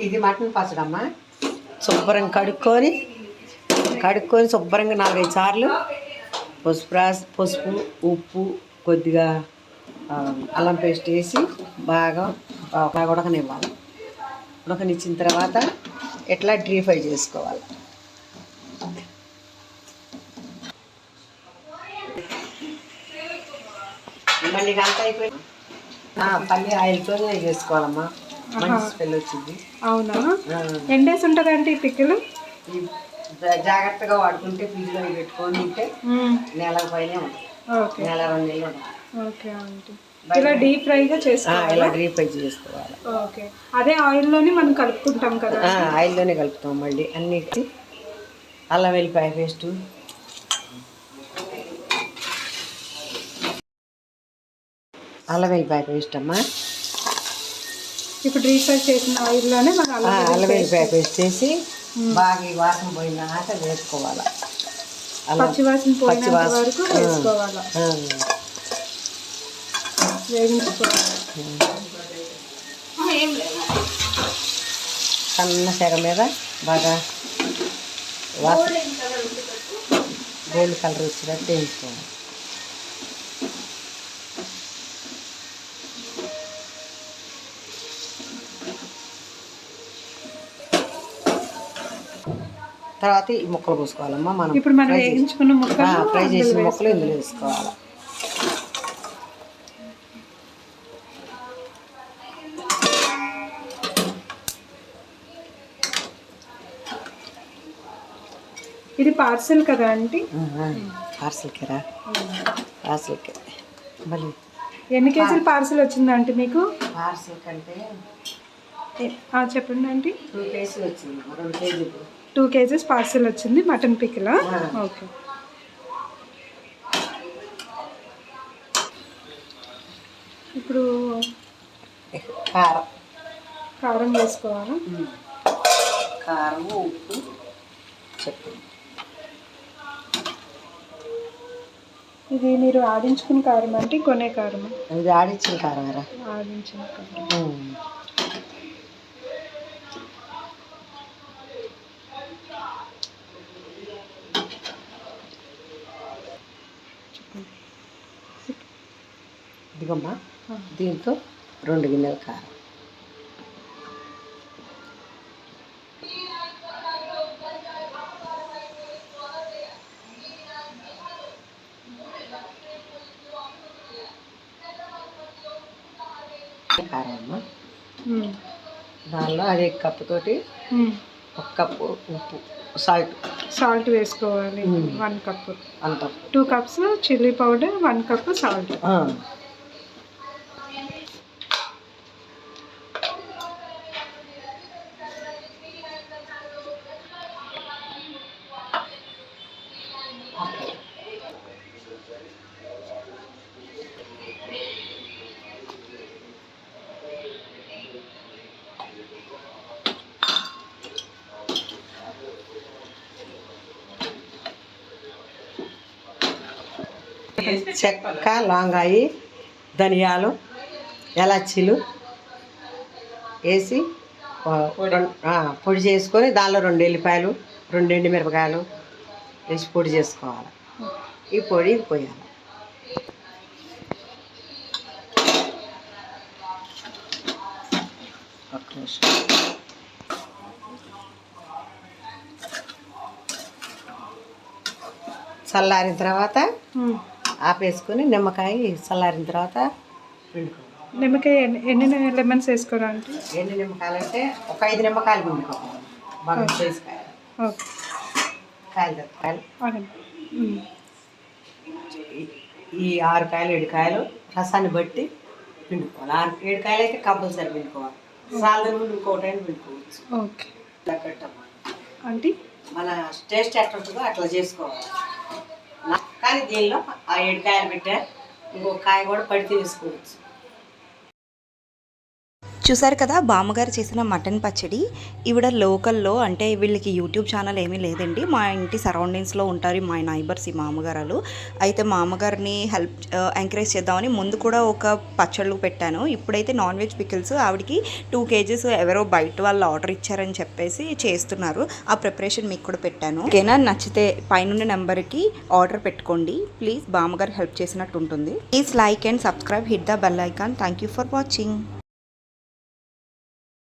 ఇది మటన్ పచ్చడమ్మా. శుభ్రంగా కడుక్కొని కడుక్కొని శుభ్రంగా నాలుగైదు సార్లు పసుపు రాసి పసుపు ఉప్పు కొద్దిగా అల్లం పేస్ట్ వేసి బాగా బాగా ఉడకనివ్వాలి. ఉడకనిచ్చిన తర్వాత ఎట్లా డ్రీ ఫ్రై చేసుకోవాలి. మళ్ళీ అంతా అయిపోయి ఆ, పల్లి ఆయిల్తోనే చేసుకోవాలమ్మా. మంచి స్మెల్ వచ్చింది. అవునా? ఉంటుందండి ఈ పిక్కలు? జాగ్రత్తగా వాడుకుంటే ఫ్రిడ్జ్లో పెట్టుకొని ఉంటే నెల పైనే నెల రెండు నెలలు ఓకే ఆంటీ ఇలా డీప్ ఫ్రైగా ఆ, చేసుకోవాలి? ఇలా డీప్ ఫ్రై చేసుకోవాలి. ఓకే. అదే ఆయిల్లోనే మనం కలుపుకుంటాం కదా. ఆయిల్లోనే కలుపుతాం మళ్ళీ అన్ని అల్లం వెల్లిపాయ పేస్టు. అల్లం వెల్లిపాయ పేస్ట్ అమ్మా ఇప్పుడు ఫ్రై చేసిన ఆయిల్లోనే మనం అల్లం వెల్లిపాయ పేస్ట్ చేసి బాగా ఈ వాసన పోయినాక వేసుకోవాలి. పచ్చివాసన పోయినంత పచ్చివాసన. వరకు. వేసుకోవాలి. ఆ, వేగించుకోవాలి. సన్న సెగ మీద బాగా వాసన. గోల్డ్ కలర్ వచ్చినట్టు వేయించుకోవాలి. తర్వాత ఈ ముక్కలు పోసుకోవాలమ్మా మనం ఇప్పుడు మనం ఆ, ముక్కలు ఫ్రై చేసిన ముక్కలు ఇందులో వేసుకోవాలి. ఇది పార్సల్ కదా ఆంటీ? పార్సల్కి రా పార్సల్కి మళ్ళీ ఎన్ని కేజీలు పార్సల్ వచ్చిందంటే మీకు? పార్సల్ కంటే చెప్పండి ఆంటీ. టూ కేజీలు వచ్చింది రెండు కేజీలు. టూ కేజీస్ పార్సల్ వచ్చింది మటన్ పికిలా. ఓకే. ఇప్పుడు కారం. కారం వేసుకోవాలా? కారం ఉప్పు ఇది మీరు ఆడించుకున్న కారం అంటే కొనే కారం ఇది ఆడిచ్చిన కారం ఆడించిన కారం. ఇదిగమ్మా ఆ. దీంతో రెండు గిన్నెల కారం కారం అమ్మా. దానిలో అదే కప్పుతోటి. ఒక కప్పు ఉప్పు సాల్ట్. సాల్ట్ వేసుకోవాలి. One cup. అంత two cups chilli powder one cup salt. చెక్క లాంగాయి ధనియాలు ఎలాచీలు వేసి పొడి చేసుకొని దానిలో రెండు ఎల్లిపాయలు రెండు ఎండు మిరపకాయలు వేసి పొడి చేసుకోవాలి. ఈ పొడి పోయాలి. ఒక్క నిమిషం. చల్లారిన తర్వాత. ఆపేసుకొని నిమ్మకాయ చల్లారిన తర్వాత నిమ్మకాయ ఎన్ని లెమన్స్ వేసుకోరా అంటే ఎన్ని నిమ్మకాయలు అంటే ఒక ఐదు నిమ్మకాయలు పిండుకోవాలి. బాగా కాయలు. ఓకే. కాయలు. ఈ- ఆరు కాయలు ఏడు కాయలు రసాన్ని బట్టి పిండుకోవాలి. ఆరు ఏడు కాయలు అయితే కంపల్సరీ పిండుకోవాలి. సాల్దని నుండి ఇంకోటైనా పిండుకోవచ్చు. ఓకే. ఆంటీ? మన టేస్ట్ ఎట్లా ఉంటుందో అట్లా చేసుకోవాలి. కానీ దీనిలో ఆ ఏడు కాయలు పెట్టా ఇంకో కాయ కూడా పడితే తీసుకోవచ్చు. చూసారు కదా బామ్మగారు చేసిన మటన్ పచ్చడి. ఈవిడ లోకల్లో అంటే వీళ్ళకి యూట్యూబ్ ఛానల్ ఏమీ లేదండి. మా ఇంటి సరౌండింగ్స్లో ఉంటారు మా నైబర్స్ ఈ మామగారు అయితే మామగారిని హెల్ప్ ఎంకరేజ్ చేద్దామని ముందు కూడా ఒక పచ్చళ్ళు పెట్టాను. ఇప్పుడైతే నాన్ వెజ్ పికిల్స్ ఆవిడకి టూ కేజీస్ ఎవరో బయట వాళ్ళు ఆర్డర్ ఇచ్చారని చెప్పేసి చేస్తున్నారు. ఆ ప్రిపరేషన్ మీకు కూడా పెట్టాను. ఓకేనా? నచ్చితే పైన నెంబర్కి ఆర్డర్ పెట్టుకోండి. ప్లీజ్ బామ్మగారు హెల్ప్ చేసినట్టు ఉంటుంది. Please like and subscribe hit the bell icon. Thank you for watching.